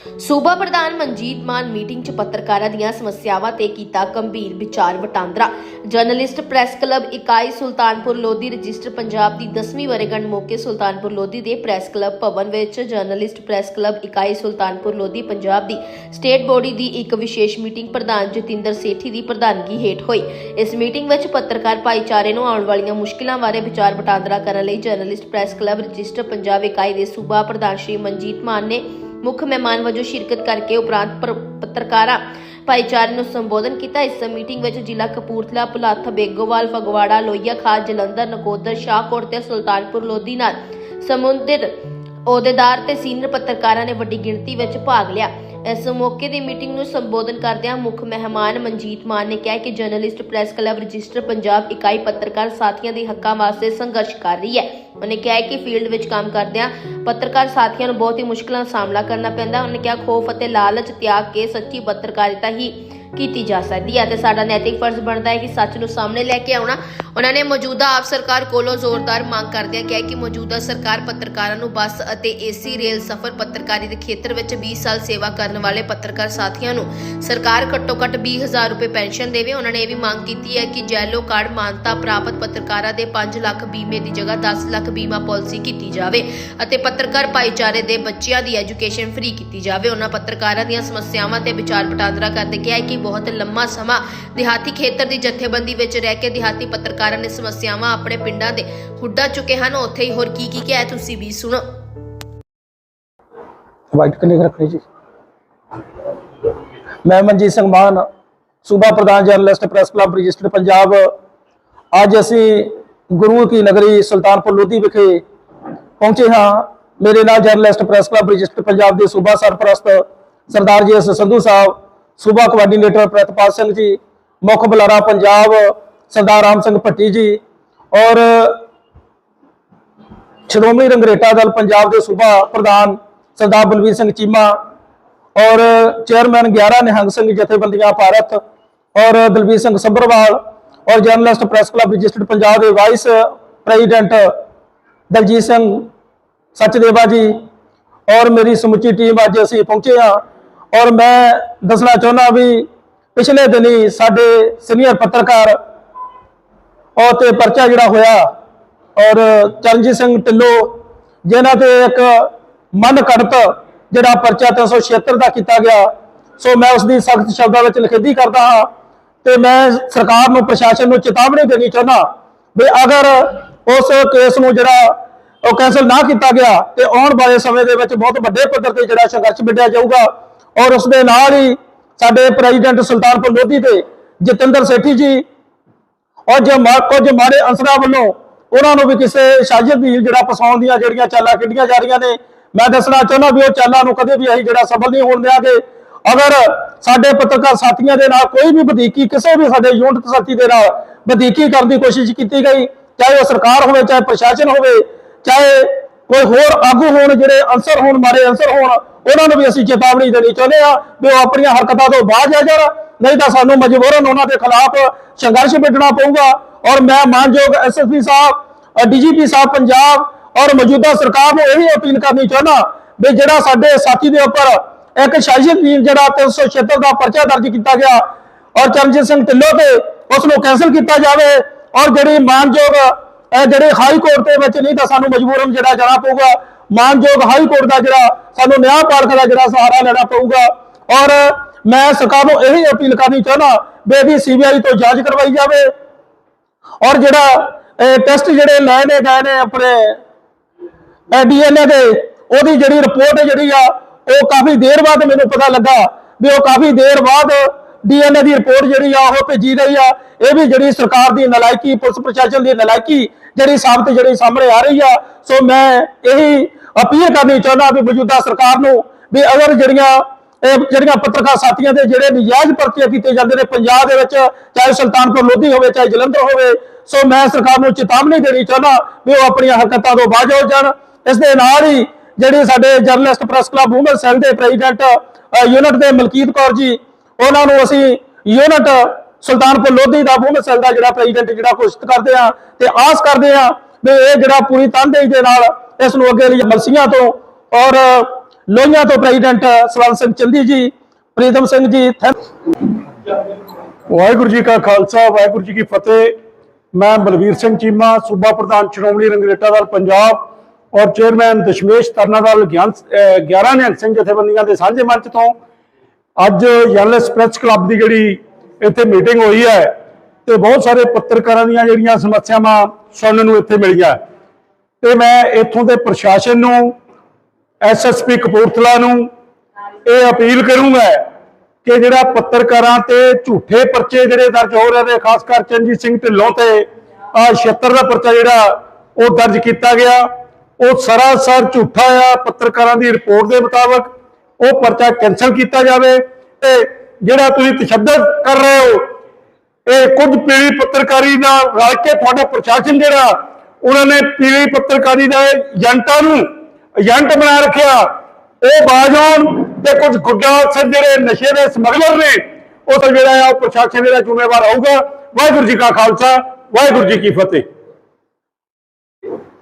ਸੂਬਾ ਪ੍ਰਧਾਨ ਮਨਜੀਤ ਮਾਨ ਮੀਟਿੰਗ 'ਚ ਪੱਤਰਕਾਰਾਂ ਦੀਆਂ ਸਮੱਸਿਆਵਾਂ ਤੇ ਕੀਤਾ ਗੰਭੀਰ ਵਿਚਾਰ ਵਟਾਂਦਰਾ। ਜਰਨਲਿਸਟ ਪ੍ਰੈਸ ਕਲੱਬ ਇਕਾਈ ਸੁਲਤਾਨਪੁਰ ਲੋਧੀ ਰਜਿਸਟਰ ਪੰਜਾਬ ਦੀ 10ਵੀਂ ਵਰੇਗੰਢ ਮੌਕੇ ਸੁਲਤਾਨਪੁਰ ਲੋਧੀ ਦੇ ਪ੍ਰੈਸ ਕਲੱਬ ਭਵਨ ਵਿੱਚ ਜਰਨਲਿਸਟ ਪ੍ਰੈਸ ਕਲੱਬ ਇਕਾਈ ਸੁਲਤਾਨਪੁਰ ਲੋਧੀ ਪੰਜਾਬ ਦੀ ਸਟੇਟ ਬੋਡੀ ਦੀ ਇੱਕ ਵਿਸ਼ੇਸ਼ ਮੀਟਿੰਗ ਪ੍ਰਧਾਨ ਜਤਿੰਦਰ ਸੇਠੀ ਦੀ ਪ੍ਰਧਾਨਗੀ ਹੇਠ ਹੋਈ। ਇਸ ਮੀਟਿੰਗ ਵਿੱਚ ਪੱਤਰਕਾਰ ਭਾਈਚਾਰੇ ਨੂੰ ਆਉਣ ਵਾਲੀਆਂ ਮੁਸ਼ਕਿਲਾਂ ਬਾਰੇ ਵਿਚਾਰ ਵਟਾਂਦਰਾ ਕਰਨ ਲਈ journalist press club register Punjab ਇਕਾਈ ਦੇ ਸੂਬਾ ਪ੍ਰਧਾਨ ਸ਼੍ਰੀ ਮਨਜੀਤ ਮਾਨ ਨੇ ਮੁੱਖ ਮਹਿਮਾਨ ਵਜੋਂ ਸ਼ਿਰਕਤ ਕਰਕੇ ਉਪਰੰਤ ਪੱਤਰਕਾਰਾਂ ਭਾਈਚਾਰੇ ਨੂੰ ਸੰਬੋਧਨ ਕੀਤਾ। ਇਸ ਮੀਟਿੰਗ ਵਿੱਚ ਜ਼ਿਲ੍ਹਾ ਕਪੂਰਥਲਾ, ਭੁਲੱਥ, ਬੇਗੋਵਾਲ, ਫਗਵਾੜਾ, ਲੋਹੀਆ ਖਾਸ ਜਲੰਧਰ, ਨਕੋਦਰ, ਸ਼ਾਹਕੋਟ ਤੇ ਸੁਲਤਾਨਪੁਰ ਲੋਧੀ ਨਾਲ ਸਮੁੰਦਰ ਅਹੁਦੇਦਾਰ ਤੇ ਸੀਨੀਅਰ ਪੱਤਰਕਾਰਾਂ ਨੇ ਵੱਡੀ ਗਿਣਤੀ ਵਿੱਚ ਭਾਗ ਲਿਆ। ਇਸ ਮੌਕੇ ਦੀ ਮੀਟਿੰਗ ਨੂੰ ਸੰਬੋਧਨ ਕਰਦਿਆਂ ਮੁੱਖ ਮਹਿਮਾਨ ਮਨਜੀਤ ਮਾਨ ਨੇ ਕਿਹਾ ਕਿ journalist, press club, register, Punjab ਇਕਾਈ ਪੱਤਰਕਾਰ ਸਾਥੀਆਂ ਦੇ ਹੱਕਾਂ ਵਾਸਤੇ ਸੰਘਰਸ਼ ਕਰ ਰਹੀ ਹੈ। ਉਹਨੇ ਕਿਹਾ ਕਿ ਫੀਲਡ ਵਿੱਚ ਕੰਮ ਕਰਦਿਆਂ ਪੱਤਰਕਾਰ ਸਾਥੀਆਂ ਨੂੰ ਬਹੁਤ ਹੀ ਮੁਸ਼ਕਲਾਂ ਦਾ ਸਾਹਮਣਾ ਕਰਨਾ ਪੈਂਦਾ। ਉਹਨੇ ਕਿਹਾ, ਖੋਫ ਅਤੇ ਲਾਲਚ ਤਿਆਗ ਕੇ ਸੱਚੀ ਪੱਤਰਕਾਰਿਤਾ ਹੀ ਕੀਤੀ ਜਾ ਸਕਦੀ ਹੈ। ਤੇ ਸਾਡਾ ਨੈਤਿਕ ਫਰਜ਼ ਬਣਦਾ ਹੈ ਕਿ ਸੱਚ ਨੂੰ ਸਾਹਮਣੇ ਲੈ ਕੇ ਆਉਣਾ। ਉਹਨਾਂ ਨੇ ਮੌਜੂਦਾ ਆਪ ਸਰਕਾਰ ਕੋਲੋਂ ਜ਼ੋਰਦਾਰ ਮੰਗ ਕਰਦਿਆਂ ਕਿਹਾ ਕਿ ਮੌਜੂਦਾ ਸਰਕਾਰ ਪੱਤਰਕਾਰਾਂ ਨੂੰ ਬੱਸ ਅਤੇ ਏਸੀ, ਰੇਲ ਸਫ਼ਰ ਪੱਤਰਕਾਰੀ ਦੇ ਖੇਤਰ ਵਿੱਚ 20 ਸਾਲ ਸੇਵਾ ਕਰਨ ਵਾਲੇ ਪੱਤਰਕਾਰ ਸਾਥੀਆਂ ਨੂੰ ਸਰਕਾਰ ਘੱਟੋ ਘੱਟ 20000 ਰੁਪਏ ਪੈਨਸ਼ਨ ਦੇਵੇ। ਉਹਨਾਂ ਨੇ ਇਹ ਵੀ ਮੰਗ ਕੀਤੀ ਹੈ ਕਿ ਜੈਲੋ ਕਾਰਡ ਮਾਨਤਾ ਪ੍ਰਾਪਤ ਪੱਤਰਕਾਰਾਂ ਦੇ 5 ਲੱਖ ਬੀਮੇ ਦੀ ਜਗ੍ਹਾ 10 ਲੱਖ ਬੀਮਾ ਪਾਲਿਸੀ ਕੀਤੀ ਜਾਵੇ ਅਤੇ ਪੱਤਰਕਾਰ ਭਾਈਚਾਰੇ ਦੇ ਬੱਚਿਆਂ ਦੀ ਐਜੂਕੇਸ਼ਨ ਫ੍ਰੀ ਕੀਤੀ ਜਾਵੇ। ਉਹਨਾਂ ਪੱਤਰਕਾਰਾਂ ਦੀਆਂ ਸਮੱਸਿਆਵਾਂ ਤੇ ਵਿਚਾਰ ਵਟਾਂਦਰਾ ਕਰਦੇ ਕਿਹਾ ਕਿ ਬਹੁਤ ਲੰਮਾ ਸਮਾਂ ਦਿਹਾਤੀ ਖੇਤਰ ਦੀ ਜਥੇਬੰਦੀ ਵਿੱਚ ਰਹਿ ਕੇ ਦਿਹਾਤੀ ਪੱਤਰਕਾਰਾਂ ਨੇ ਸਮੱਸਿਆਵਾਂ ਆਪਣੇ ਪਿੰਡਾਂ ਦੇ ਹੁੱਡਾ ਚੁੱਕੇ ਹਨ। ਉੱਥੇ ਹੀ ਹੋਰ ਕੀ ਕੀ ਕਿਹਾ ਤੁਸੀਂ ਵੀ ਸੁਣੋ। ਵਾਈਟ ਕਿੰਨੇ ਰੱਖਣੀ ਜੀ? ਮੈਂ ਮਨਜੀਤ ਸਿੰਘ ਮਾਨ, ਸੂਬਾ ਪ੍ਰਧਾਨ journalist, press club registered Punjab. ਅੱਜ ਅਸੀਂ ਗੁਰੂ ਕੀ ਨਗਰੀ ਸੁਲਤਾਨਪੁਰ ਲੋਧੀ ਵਿਖੇ ਪਹੁੰਚੇ ਹਾਂ। ਮੇਰੇ ਨਾਲ journalist, press club registered Punjab ਦੇ ਸੂਬਾ ਸਰਪ੍ਰਸਤ ਸਰਦਾਰ ਜੀ ਸੰਧੂ ਸਾਹਿਬ ਸੂਬਾ ਕੋਆਰਡੀਨੇਟਰ ਪ੍ਰਤਪਾਲ ਸਿੰਘ ਜੀ, ਮੁੱਖ ਬੁਲਾਰਾ ਪੰਜਾਬ, ਸਰਦਾਰ ਰਾਮ ਸਿੰਘ ਭੱਟੀ ਜੀ ਔਰ ਸ਼੍ਰੋਮਣੀ ਰੰਗਰੇਟਾ ਦਲ ਪੰਜਾਬ ਦੇ ਸੂਬਾ ਪ੍ਰਧਾਨ ਸਰਦਾਰ ਬਲਵੀਰ ਸਿੰਘ ਚੀਮਾ ਔਰ ਚੇਅਰਮੈਨ 11 ਨਿਹੰਗ ਸਿੰਘ ਜਥੇਬੰਦੀਆਂ ਭਾਰਤ ਔਰ ਦਲਵੀਰ ਸਿੰਘ ਸੱਭਰਵਾਲ ਔਰ journalist press club registered Punjab ਦੇ ਵਾਈਸ ਪ੍ਰੈਜ਼ੀਡੈਂਟ ਦਲਜੀਤ ਸਿੰਘ ਸੱਚਦੇਵਾ ਜੀ ਔਰ ਮੇਰੀ ਸਮੁੱਚੀ ਟੀਮ ਅੱਜ ਅਸੀਂ ਪਹੁੰਚੇ ਹਾਂ। ਔਰ ਮੈਂ ਦੱਸਣਾ ਚਾਹੁੰਦਾ ਵੀ ਪਿਛਲੇ ਦਿਨੀ ਸਾਡੇ ਸੀਨੀਅਰ ਪੱਤਰਕਾਰ ਔਰ ਤੇ ਪਰਚਾ ਜਿਹੜਾ ਹੋਇਆ ਔਰ ਚਰਨਜੀਤ ਸਿੰਘ ਢਿੱਲੋਂ, ਜਿਨ੍ਹਾਂ ਤੇ ਇੱਕ ਮਨ ਕੜਤ ਜਿਹੜਾ ਪਰਚਾ 376 ਦਾ ਕੀਤਾ ਗਿਆ, ਸੋ ਮੈਂ ਉਸ ਦੀ ਸਖਤ ਸ਼ਬਦਾਂ ਵਿੱਚ ਨਿਖੇਧੀ ਕਰਦਾ ਹਾਂ ਤੇ ਮੈਂ ਸਰਕਾਰ ਨੂੰ, ਪ੍ਰਸ਼ਾਸਨ ਨੂੰ ਚੇਤਾਵਨੀ ਦੇਣੀ ਚਾਹੁੰਦਾ ਵੀ ਅਗਰ ਉਸ ਕੇਸ ਨੂੰ ਜਿਹੜਾ ਉਹ ਕੈਂਸਲ ਨਾ ਕੀਤਾ ਗਿਆ ਤੇ ਆਉਣ ਵਾਲੇ ਸਮੇਂ ਦੇ ਵਿੱਚ ਬਹੁਤ ਵੱਡੇ ਪੱਧਰ ਤੇ ਜਿਹੜਾ ਸੰਘਰਸ਼ ਵਿੱਢਿਆ ਜਾਊਗਾ ਔਰ ਉਸ ਦੇ ਨਾਲ ਹੀ ਸਾਡੇ ਪ੍ਰੈਜ਼ੀਡੈਂਟ ਸੁਲਤਾਨਪੁਰ ਲੋਧੀ ਤੇ ਜਤਿੰਦਰ ਸੇਠੀ ਜੀ ਔਰ ਜੋ ਮਾ- ਕੁਝ ਮਾੜੇ ਅੰਸਰਾਂ ਵੱਲੋਂ ਉਹਨਾਂ ਨੂੰ ਵੀ ਕਿਸੇ ਸਾਜ਼ਿਸ਼ ਦੀ ਜਿਹੜਾ ਫਸਾਉਣ ਦੀਆਂ ਜਿਹੜੀਆਂ ਚਾਲਾਂ ਕੱਢੀਆਂ ਜਾ ਰਹੀਆਂ ਨੇ, ਮੈਂ ਦੱਸਣਾ ਚਾਹੁੰਦਾ ਵੀ ਉਹ ਚਾਲਾਂ ਨੂੰ ਕਦੇ ਵੀ ਅਸੀਂ ਜਿਹੜਾ ਸਫਲ ਨਹੀਂ ਹੋਣ ਦਿਆਂਗੇ। ਅਗਰ ਸਾਡੇ ਪੱਤਰਕਾਰ ਸਾਥੀਆਂ ਦੇ ਨਾਲ ਕੋਈ ਵੀ ਵਧੀਕੀ, ਕਿਸੇ ਵੀ ਸਾਡੇ ਯੂਨਿਟ ਸਾਥੀ ਦੇ ਨਾਲ ਵਧੀਕੀ ਕਰਨ ਦੀ ਕੋਸ਼ਿਸ਼ ਕੀਤੀ ਗਈ, ਚਾਹੇ ਉਹ ਸਰਕਾਰ ਹੋਵੇ, ਚਾਹੇ ਪ੍ਰਸ਼ਾਸਨ ਹੋਵੇ, ਚਾਹੇ ਕੋਈ ਹੋਰ ਆਗੂ ਹੋਣ, ਜਿਹੜੇ ਅਨਸਰ ਹੋਣ ਮਾਰੇ ਅਨਸਰ ਹੋਣ ਉਹਨਾਂ ਨੂੰ ਵੀ ਅਸੀਂ ਚੇਤਾਵਨੀ ਦੇਣੀ ਚਾਹੁੰਦੇ ਆ ਵੀ ਉਹ ਆਪਣੀਆਂ ਹਰਕਤਾਂ ਤੋਂ ਬਾਹਰ ਆ ਜਾਣ, ਨਹੀਂ ਤਾਂ ਸਾਨੂੰ ਮਜਬੂਰਨ ਉਹਨਾਂ ਦੇ ਖਿਲਾਫ ਸੰਘਰਸ਼ ਵਿੱਢਣਾ ਪਊਗਾ। ਔਰ ਮੈਂ ਮਾਨਯੋਗ ਐਸਐਸਪੀ ਸਾਹਿਬ ਡੀਜੀਪੀ ਸਾਹਿਬ, ਪੰਜਾਬ ਔਰ ਮੌਜੂਦਾ ਸਰਕਾਰ ਨੂੰ ਇਹ ਵੀ ਅਪੀਲ ਕਰਨੀ ਚਾਹੁੰਦਾ ਵੀ ਜਿਹੜਾ ਸਾਡੇ ਸਾਥੀ ਦੇ ਉੱਪਰ ਇੱਕ ਸ਼ਾਇਸ਼ੀਨ ਜਿਹੜਾ 376 ਦਾ ਪਰਚਾ ਦਰਜ ਕੀਤਾ ਗਿਆ ਔਰ ਚਰਨਜੀਤ ਸਿੰਘ ਢਿੱਲੋਂ ਤੇ ਉਸ ਨੂੰ ਕੈਂਸਲ ਕੀਤਾ ਜਾਵੇ ਔਰ ਜਿਹੜੀ ਮਾਨਯੋਗ ਇਹ ਜਿਹੜੇ ਹਾਈ ਕੋਰਟ ਦੇ ਵਿੱਚ ਨਹੀਂ ਤਾਂ ਸਾਨੂੰ ਮਜਬੂਰਨ ਜਿਹੜਾ ਜਾਣਾ ਪਊਗਾ। ਮਾਨਯੋਗ ਹਾਈ ਕੋਰਟ ਦਾ ਜਿਹੜਾ ਸਾਨੂੰ ਨਿਆਂ ਨਿਆਂਪਾਲਕ ਦਾ ਜਿਹੜਾ ਸਹਾਰਾ ਲੈਣਾ ਪਊਗਾ। ਔਰ ਮੈਂ ਸਰਕਾਰ ਨੂੰ ਇਹੀ ਅਪੀਲ ਕਰਨੀ ਚਾਹੁੰਦਾ ਵੀ ਇਹਦੀ ਸੀਬੀਆਈ ਤੋਂ ਜਾਂਚ ਕਰਵਾਈ ਜਾਵੇ। ਔਰ ਜਿਹੜਾ ਟੈਸਟ ਜਿਹੜੇ ਲਏ ਨੇ, ਗਏ ਨੇ ਆਪਣੇ ਡੀਐਨਏ ਦੇ, ਉਹਦੀ ਜਿਹੜੀ ਰਿਪੋਰਟ ਜਿਹੜੀ ਆ, ਉਹ ਕਾਫੀ ਦੇਰ ਬਾਅਦ ਮੈਨੂੰ ਪਤਾ ਲੱਗਾ ਵੀ ਉਹ ਕਾਫੀ ਦੇਰ ਬਾਅਦ ਡੀਐਨਏ ਦੀ ਰਿਪੋਰਟ ਜਿਹੜੀ ਆ, ਉਹ ਭੇਜੀ ਰਹੀ ਆ। ਇਹ ਵੀ ਜਿਹੜੀ ਸਰਕਾਰ ਦੀ ਨਲਾਇਕੀ, ਪੁਲਿਸ ਪ੍ਰਸ਼ਾਸਨ ਦੀ ਨਲਾਇਕੀ ਜਿਹੜੀ ਸਾਬਤ ਜਿਹੜੀ ਸਾਹਮਣੇ ਆ ਰਹੀ ਆ। ਸੋ ਮੈਂ ਇਹੀ ਅਪੀਲ ਕਰਨੀ ਚਾਹੁੰਦਾ ਵੀ ਮੌਜੂਦਾ ਸਰਕਾਰ ਨੂੰ ਵੀ ਅਗਰ ਜਿਹੜੀਆਂ, ਇਹ ਜਿਹੜੀਆਂ ਪੱਤਰਕਾਰ ਸਾਥੀਆਂ ਦੇ ਜਿਹੜੇ ਨਜਾਇਜ਼ ਪਰਚੇ ਕੀਤੇ ਜਾਂਦੇ ਨੇ ਪੰਜਾਬ ਦੇ ਵਿੱਚ, ਚਾਹੇ ਸੁਲਤਾਨਪੁਰ ਲੋਧੀ ਹੋਵੇ, ਚਾਹੇ ਜਲੰਧਰ ਹੋਵੇ, ਸੋ ਮੈਂ ਸਰਕਾਰ ਨੂੰ ਚੇਤਾਵਨੀ ਦੇਣੀ ਚਾਹੁੰਦਾ ਵੀ ਉਹ ਆਪਣੀਆਂ ਹਰਕਤਾਂ ਤੋਂ ਬਾਜ਼ ਹੋ ਜਾਣ। ਇਸ ਦੇ ਨਾਲ ਹੀ ਜਿਹੜੇ ਸਾਡੇ journalist press club woman cell ਦੇ ਪ੍ਰੈਜ਼ੀਡੈਂਟ ਯੂਨਿਟ ਦੇ ਮਲਕੀਤ ਕੌਰ ਜੀ, ਉਹਨਾਂ ਨੂੰ ਅਸੀਂ ਯੂਨਿਟ ਸੁਲਤਾਨਪੁਰ ਲੋਧੀ ਦਾ ਵੂਮਨ ਸੈੱਲ ਦਾ ਜਿਹੜਾ ਪ੍ਰੈਜ਼ੀਡੈਂਟ ਜਿਹੜਾ ਘੋਸ਼ਿਤ ਕਰਦੇ ਆ ਤੇ ਆਸ ਕਰਦੇ ਆ ਵੀ ਇਹ ਜਿਹੜਾ ਪੂਰੀ ਤਨਦੇਹੀ ਦੇ ਨਾਲ ਇਸ ਨੂੰ ਅੱਗੇ ਲਈ ਮਲਸੀਆਂ ਤੋਂ ਔਰ ਲੋਹੀਆਂ ਤੋਂ ਪ੍ਰੈਜ਼ੀਡੈਂਟ ਸਵਰਨ ਸਿੰਘ ਚੰਦੀ ਜੀ, ਪ੍ਰੀਤਮ ਸਿੰਘ ਜੀ, ਥੈਂਕ ਵਾਹਿਗੁਰੂ ਜੀ ਕਾ ਖਾਲਸਾ, ਵਾਹਿਗੁਰੂ ਜੀ ਕੀ ਫਤਿਹ। ਮੈਂ ਬਲਵੀਰ ਸਿੰਘ ਚੀਮਾ, ਸੂਬਾ ਪ੍ਰਧਾਨ ਸ਼੍ਰੋਮਣੀ ਰੰਗਰੇਟਾ ਦਲ, ਪੰਜਾਬ। ਔਰ ਚੇਅਰਮੈਨ ਦਸ਼ਮੇਸ਼ ਤਰਨਾ ਦਲ ਗਿਆਨ ਅਹ 11 ਨਿਹੰਗ ਸਿੰਘ ਜਥੇਬੰਦੀਆਂ ਦੇ ਸਾਂਝੇ ਮੰਚ ਤੋਂ ਅੱਜ ਜਰਨਲਿਸਟ ਪ੍ਰੈਸ ਕਲੱਬ ਦੀ ਜਿਹੜੀ ਇੱਥੇ ਮੀਟਿੰਗ ਹੋਈ ਹੈ ਤੇ ਬਹੁਤ ਸਾਰੇ ਪੱਤਰਕਾਰਾਂ ਦੀਆਂ ਜਿਹੜੀਆਂ ਸਮੱਸਿਆਵਾਂ ਸੁਣਨ ਨੂੰ ਇੱਥੇ ਮਿਲੀਆਂ। ਤੇ ਮੈਂ ਇੱਥੋਂ ਦੇ ਪ੍ਰਸ਼ਾਸਨ ਨੂੰ ਐਸਐਸਪੀ ਕਪੂਰਥਲਾ ਨੂੰ ਇਹ ਅਪੀਲ ਕਰੂੰਗਾ ਕਿ ਜਿਹੜਾ ਪੱਤਰਕਾਰਾਂ ਤੇ ਝੂਠੇ ਪਰਚੇ ਜਿਹੜੇ ਦਰਜ ਹੋ ਰਹੇ ਨੇ, ਖਾਸ ਕਰ ਚੰਜੀਤ ਸਿੰਘ ਢਿੱਲੋਂ ਤੇ ਆ 76 ਦਾ ਪਰਚਾ ਜਿਹੜਾ ਉਹ ਦਰਜ ਕੀਤਾ ਗਿਆ, ਉਹ ਸਰਾਸਰ ਝੂਠਾ ਆ, ਪੱਤਰਕਾਰਾਂ ਦੀ ਰਿਪੋਰਟ ਦੇ ਮੁਤਾਬਕ ਉਹ ਪਰਚਾ ਕੈਨਸਲ ਕੀਤਾ ਜਾਵੇ ਤੇ ਜਿਹੜਾ ਤੁਸੀਂ ਤਸ਼ੱਦਦ ਕਰ ਰਹੇ ਹੋ, ਇਹ ਕੁਝ ਪੀੜੀ ਪੱਤਰਕਾਰੀ ਨਾਲ ਰਲ ਕੇ ਤੁਹਾਡਾ ਪ੍ਰਸ਼ਾਸਨ ਜਿਹੜਾ ਉਹਨਾਂ ਨੇ ਪੀੜੀ ਪੱਤਰਕਾਰੀ ਦਾ ਏਜੰਟਾਂ ਨੂੰ ਏਜੰਟ ਬਣਾ ਰੱਖਿਆ। ਉਹ ਬਾਜ ਆਉਣ ਤੇ ਕੁਝ ਗੁੱਡਾ ਅਫਸਰ ਜਿਹੜੇ ਨਸ਼ੇ ਦੇ ਸਮਗਲਰ ਨੇ, ਉਹ ਤਾਂ ਜਿਹੜਾ ਆ ਉਹ ਪ੍ਰਸ਼ਾਸਨ ਜਿਹੜਾ ਜ਼ਿੰਮੇਵਾਰ ਹੋਊਗਾ ਵਾਹਿਗੁਰੂ ਜੀ ਕਾ ਖਾਲਸਾ, ਵਾਹਿਗੁਰੂ ਜੀ ਕੀ ਫਤਿਹ।